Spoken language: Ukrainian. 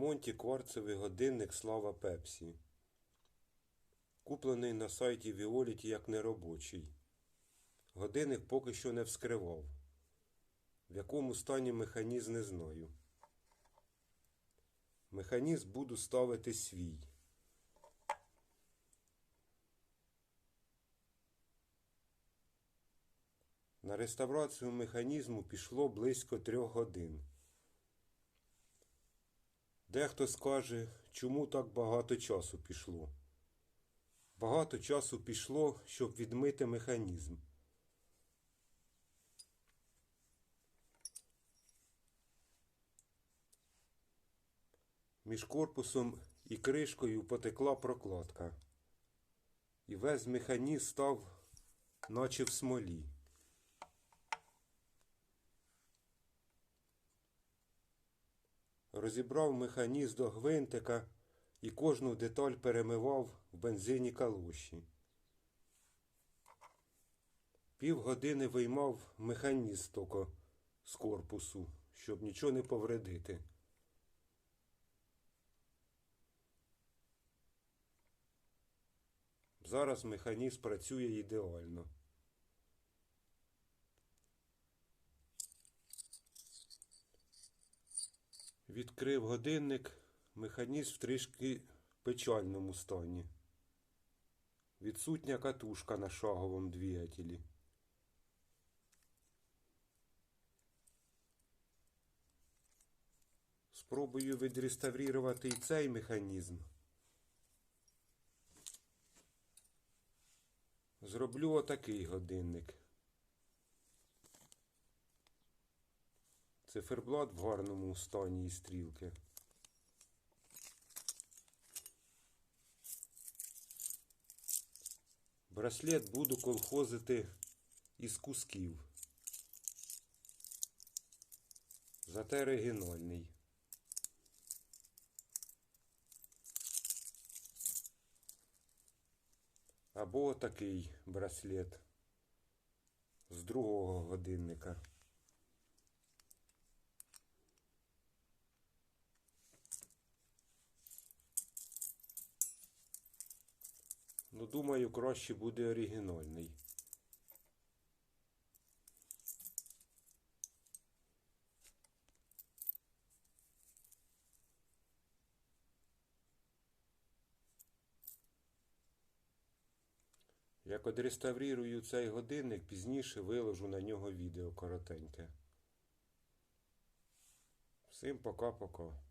ремонті кварцевий годинник Слава Пепсі. Куплений на сайті Віоліті як неробочий. Годинник поки що не вскривав. В якому стані механізм не знаю. Механізм буду ставити свій. На реставрацію механізму пішло близько трьох годин. Дехто скаже, чому так багато часу пішло. Багато часу пішло, щоб відмити механізм. Між корпусом і кришкою потекла прокладка. І весь механізм став, наче в смолі. Розібрав механізм до гвинтика і кожну деталь перемивав в бензині калоші. Півгодини виймав механізм тільки з корпусу, щоб нічого не повредити. Зараз механізм працює ідеально. Відкрив годинник, механізм в трішки печальному стані. Відсутня катушка на шаговому двигателі. Спробую відреставрувати і цей механізм. Зроблю отакий годинник. Циферблат в гарному стані і стрілки. Браслет буду колхозити із кусків. Зате оригінальний. Або такий браслет з другого годинника. Ну, думаю, краще буде оригінальний. Як одреставрую цей годинник, пізніше виложу на нього відео коротеньке. Всім пока-пока.